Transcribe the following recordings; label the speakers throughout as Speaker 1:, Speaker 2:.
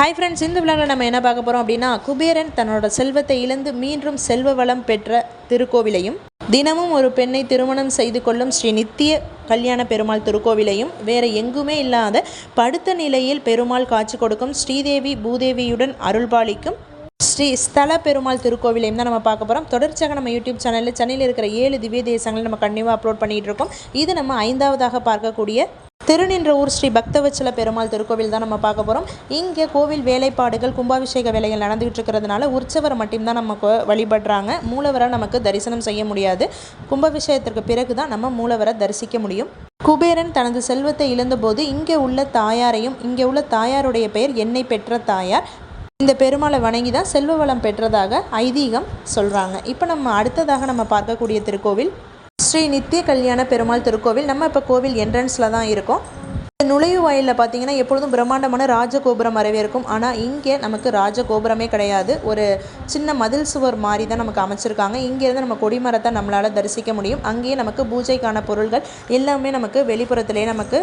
Speaker 1: Hi friends இந்த விழாவில் நம்ம என்ன பார்க்க போகிறோம் அப்படின்னா குபேரன் தன்னோட செல்வத்தை இழந்து மீண்டும் செல்வ வளம் பெற்ற திருக்கோவிலையும் தினமும் ஒரு பெண்ணை திருமணம் செய்து கொள்ளும் ஸ்ரீ நித்திய கல்யாண பெருமாள் திருக்கோவிலையும் வேற எங்குமே இல்லாத படுத்த நிலையில் பெருமாள் காட்சி கொடுக்கும் ஸ்ரீதேவி பூதேவியுடன் அருள்பாலிக்கும் ஸ்ரீ ஸ்தல பெருமாள் திருக்கோவிலையும் தான் நம்ம பார்க்க போகிறோம் தொடர்ச்சியாக நம்ம யூடியூப் சேனலில் சென்னையில் இருக்கிற ஏழு திவ்ய தேசங்களை நம்ம கண்டிப்பாக அப்லோட் பண்ணிகிட்டு இருக்கோம். இது நம்ம ஐந்தாவதாக பார்க்கக்கூடிய திருநின்றவூர் ஸ்ரீ பக்தவச்சல பெருமாள் திருக்கோவில் தான் நம்ம பார்க்க போகிறோம் இங்கே கோவில் வேலைப்பாடுகள் கும்பாபிஷேக வேலைகள் நடந்துகிட்டு இருக்கிறதுனால உற்சவரை மட்டும்தான் நம்ம கோ- வழிபடுறாங்க. மூலவரை நமக்கு தரிசனம் செய்ய முடியாது. கும்பாபிஷேகத்திற்கு பிறகு தான் நம்ம மூலவரை தரிசிக்க முடியும். குபேரன் தனது செல்வத்தை இழந்தபோது இங்கே உள்ள தாயாரையும் இங்கே உள்ள தாயாருடைய பெயர் என்னை பெற்ற தாயார். இந்த பெருமாளை வணங்கி தான் செல்வ வளம் பெற்றதாக ஐதீகம் சொல்கிறாங்க இப்போ நம்ம அடுத்ததாக நம்ம பார்க்கக்கூடிய திருக்கோவில் ஸ்ரீ நித்திய கல்யாண பெருமாள் திருக்கோவில். நம்ம இப்போ கோவில் என்ட்ரன்ஸில் தான் இருக்கோம். நுழைவு வாயிலில் பார்த்தீங்கன்னா எப்பொழுதும் பிரம்மாண்டமான ராஜகோபுரம் இருக்கும். ஆனால் இங்கே நமக்கு ராஜகோபுரமே கிடையாது. ஒரு சின்ன மதில் சுவர் மாதிரி தான் நமக்கு அமைச்சிருக்காங்க. இங்கேருந்து நம்ம கொடிமரத்தை நம்மளால் தரிசிக்க முடியும். அங்கேயே நமக்கு பூஜைக்கான பொருள்கள் எல்லாமே நமக்கு வெளிப்புறத்திலே நமக்கு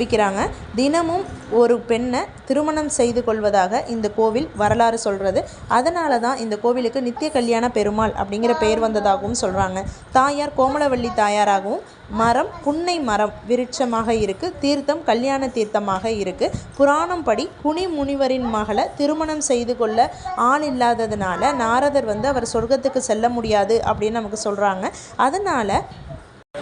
Speaker 1: விற்கிறாங்க தினமும் ஒரு பெண்ணை திருமணம் செய்து கொள்வதாக இந்த கோவில் வரலாறு சொல்கிறது அதனால தான் இந்த கோவிலுக்கு நித்திய கல்யாண பெருமாள் அப்படிங்கிற பெயர் வந்ததாகவும் சொல்கிறாங்க தாயார் கோமலவள்ளி தாயாராகவும் மரம் புன்னை மரம் விருட்சமாக இருக்கு. தீர்த்தம் கல்யாண தீர்த்தமாக இருக்கு. புராணம் படி குனி முனிவரின் மகளை திருமணம் செய்து கொள்ள ஆள் இல்லாததுனால நாரதர் வந்து அவர் சொர்க்கத்துக்கு செல்ல முடியாது அப்படின்னு நமக்கு சொல்கிறாங்க அதனால்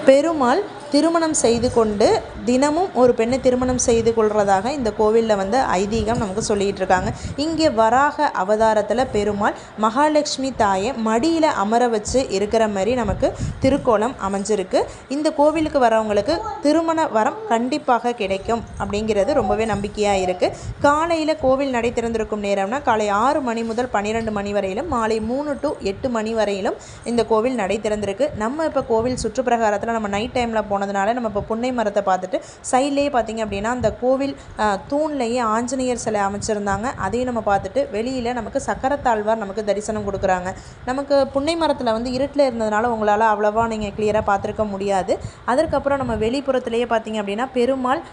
Speaker 1: பெருமாள் திருமணம் செய்து கொண்டு தினமும் ஒரு பெண்ணை திருமணம் செய்து கொள்றதாக இந்த கோவிலில் வந்து ஐதீகம் நமக்கு சொல்லிட்டு இருக்காங்க. இங்கே வராக அவதாரத்தில் பெருமாள் மகாலட்சுமி தாயை மடியில் அமர வச்சு இருக்கிற மாதிரி நமக்கு திருக்கோலம் அமைஞ்சிருக்கு. இந்த கோவிலுக்கு வரவங்களுக்கு திருமண வரம் கண்டிப்பாக கிடைக்கும் அப்படிங்கிறது ரொம்பவே நம்பிக்கையாக இருக்குது காலையில் கோவில் நடை திறந்திருக்கும் நேரம்னா காலை ஆறு மணி முதல் பன்னிரெண்டு மணி வரையிலும் மாலை மூணு டு எட்டு மணி வரையிலும் இந்த கோவில் நடை திறந்திருக்கு. நம்ம இப்போ கோவில் சுற்றுப்பிரகாரத்தில் நம்ம நைட் டைமில் போனதுனால நம்ம இப்போ புன்னை மரத்தை பார்த்துட்டு சைட்லேயே பார்த்தீங்க அப்படின்னா அந்த கோவில் தூண்லேயே ஆஞ்சநேயர் சிலை அமைச்சிருந்தாங்க. அதையும் நம்ம பார்த்துட்டு வெளியில் நமக்கு சக்கரத்தாழ்வார் நமக்கு தரிசனம் கொடுக்குறாங்க. நமக்கு புன்னை மரத்தில் வந்து இருட்டில் இருந்ததுனால உங்களால் அவ்வளோவா நீங்கள் கிளியராக பார்த்துருக்க முடியாது. அதற்கப்புறம் நம்ம வெளிப்புறத்துலேயே பார்த்தீங்க அப்படின்னா பெருமாள்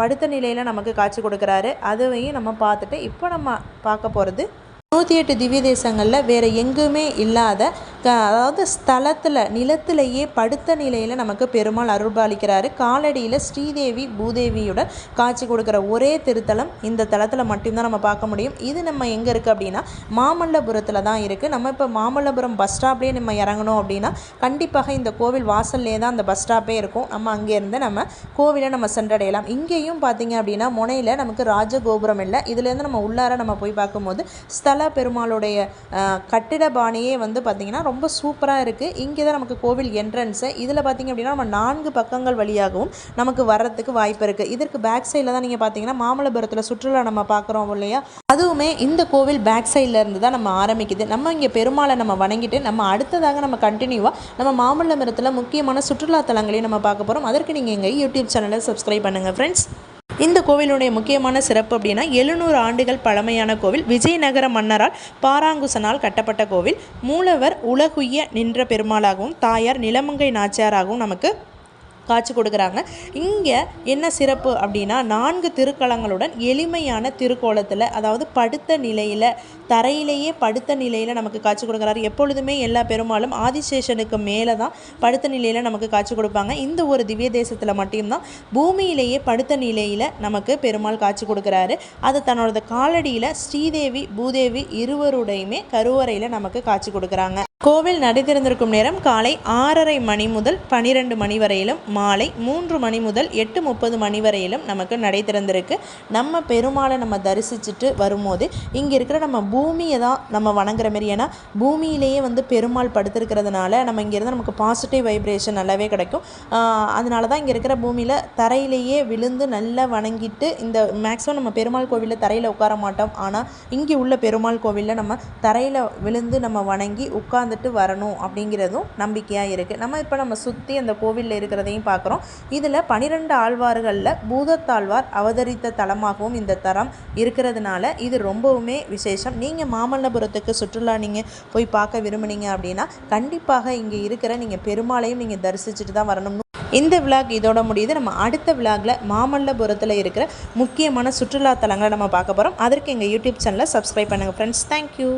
Speaker 1: படுத்த நிலையில் நமக்கு காட்சி கொடுக்குறாரு. அதையும் நம்ம பார்த்துட்டு இப்போ நம்ம பார்க்க போகிறது நூற்றி எட்டு திவ்ய தேசங்களில் வேறு எங்குமே இல்லாத அதாவது ஸ்தலத்தில் நிலத்திலேயே படுத்த நிலையில் நமக்கு பெருமாள் அருள்பாலிக்கிறாரு. காலடியில் ஸ்ரீதேவி பூதேவியுடன் காட்சி கொடுக்குற ஒரே திருத்தலம் இந்த தலத்தில் மட்டும்தான் நம்ம பார்க்க முடியும். இது நம்ம எங்கே இருக்குது அப்படின்னா மாமல்லபுரத்தில் தான் இருக்குது நம்ம இப்போ மாமல்லபுரம் பஸ் ஸ்டாப்லேயே நம்ம இறங்கணும் அப்படின்னா கண்டிப்பாக இந்த கோவில் வாசல்லே தான் அந்த பஸ் ஸ்டாப்பே இருக்கும். நம்ம அங்கேருந்து நம்ம கோவிலை நம்ம சென்றடையலாம். இங்கேயும் பார்த்தீங்க அப்படின்னா முனையில் நமக்கு ராஜகோபுரம் இல்லை. இதுலேருந்து நம்ம உள்ளார நம்ம போய் பார்க்கும்போது ஸ்தல பெருமாளுடைய கட்டிட பாணியே வந்து பார்த்திங்கன்னா ரொம்ப சூப்பராக இருக்குது இங்கே தான் நமக்கு கோவில் என்ட்ரன்ஸு இதில் பார்த்திங்க அப்படின்னா நம்ம நான்கு பக்கங்கள் வழியாகவும் நமக்கு வர்றதுக்கு வாய்ப்பு இருக்குது இதற்கு பேக் சைடில் தான் நீங்கள் பார்த்தீங்கன்னா மாமல்லபுரத்தில் சுற்றுலா நம்ம பார்க்குறோம் இல்லையா? அதுவுமே இந்த கோவில் பேக் சைடில் இருந்து தான் நம்ம ஆரம்பிக்குது. நம்ம இங்கே பெருமாளை நம்ம வணங்கிட்டு நம்ம அடுத்ததாக நம்ம கண்டினியூவாக நம்ம மாமல்லபுரத்தில் முக்கியமான சுற்றுலா தலங்களையும் நம்ம பார்க்க போகிறோம் அதற்கு நீங்கள் எங்கள் யூடியூப் சேனலை சப்ஸ்கிரைப் பண்ணுங்கள் ஃப்ரெண்ட்ஸ் இந்த கோவிலுடைய முக்கியமான சிறப்பு அப்படின்னா எழுநூறு ஆண்டுகள் பழமையான கோவில். விஜயநகர மன்னரால் பாராங்குசனால் கட்டப்பட்ட கோவில். மூலவர் உலகுய்ய நின்ற பெருமாளாகவும் தாயார் நிலமங்கை நாச்சியாராகவும் நமக்கு காட்சி கொடுக்குறாங்க. இங்கே என்ன சிறப்பு அப்படின்னா நான்கு திருக்களங்களுடன் எளிமையான திருக்கோலத்தில் அதாவது படுத்த நிலையில் தரையிலேயே படுத்த நிலையில் நமக்கு காட்சி கொடுக்குறாரு. எப்பொழுதுமே எல்லா பெருமாளும் ஆதிசேஷனுக்கு மேலே தான் படுத்த நிலையில் நமக்கு காட்சி கொடுப்பாங்க. இந்த ஒரு திவ்ய தேசத்தில் மட்டும்தான் பூமியிலேயே படுத்த நிலையில் நமக்கு பெருமாள் காட்சி கொடுக்குறாரு. அது தன்னோட காலடியில் ஸ்ரீதேவி பூதேவி இருவருடையுமே கருவறையில் நமக்கு காட்சி கொடுக்குறாங்க. கோவில் நடை திறந்திருக்கும் நேரம் காலை ஆறரை மணி முதல் பனிரெண்டு மணி வரையிலும் மாலை மூன்று மணி முதல் எட்டு முப்பது மணி வரையிலும் நமக்கு நடை திறந்திருக்கு நம்ம பெருமாளை நம்ம தரிசிச்சுட்டு வரும்போது இங்கே இருக்கிற நம்ம பூமியை தான் நம்ம வணங்குற மாரி. ஏன்னா பூமியிலேயே வந்து பெருமாள் படுத்திருக்கிறதுனால நம்ம இங்கேருந்து நமக்கு பாசிட்டிவ் வைப்ரேஷன் நல்லாவே கிடைக்கும். அதனால தான் இங்கே இருக்கிற பூமியில் தரையிலேயே விழுந்து நல்லா வணங்கிட்டு இந்த மேக்ஸிமம் நம்ம பெருமாள் கோவிலில் தரையில் உட்கார மாட்டோம். ஆனால் இங்கே உள்ள பெருமாள் கோவிலில் நம்ம தரையில் விழுந்து நம்ம வணங்கி உட்கார்ந்துட்டு வரணும் அப்படிங்கிறதும் நம்பிக்கையாக இருக்குது நம்ம இப்போ நம்ம சுற்றி அந்த கோவிலில் இருக்கிறதையும் பார்க்குறோம் இதில் பனிரெண்டு ஆழ்வார்களில் பூதத்தாழ்வார் அவதரித்த தலமாகவும் இந்த தரம் இருக்கிறதுனால இது ரொம்பவுமே விசேஷம். நீங்கள் மாமல்லபுரத்துக்கு சுற்றுலா நீங்கள் போய் பார்க்க விரும்புனீங்க அப்படின்னா கண்டிப்பாக இங்கே இருக்கிற நீங்கள் பெருமாளையும் நீங்கள் தரிசிச்சுட்டு தான் வரணும். இந்த விளாக் இதோட முடியுது. நம்ம அடுத்த விளாகில் மாமல்லபுரத்தில் இருக்கிற முக்கியமான சுற்றுலா தலங்களை நம்ம பார்க்க போகிறோம் அதற்கு எங்கள் யூடியூப் சேனலை சப்ஸ்கிரைப் பண்ணுங்கள் ஃப்ரெண்ட்ஸ் தேங்க்யூ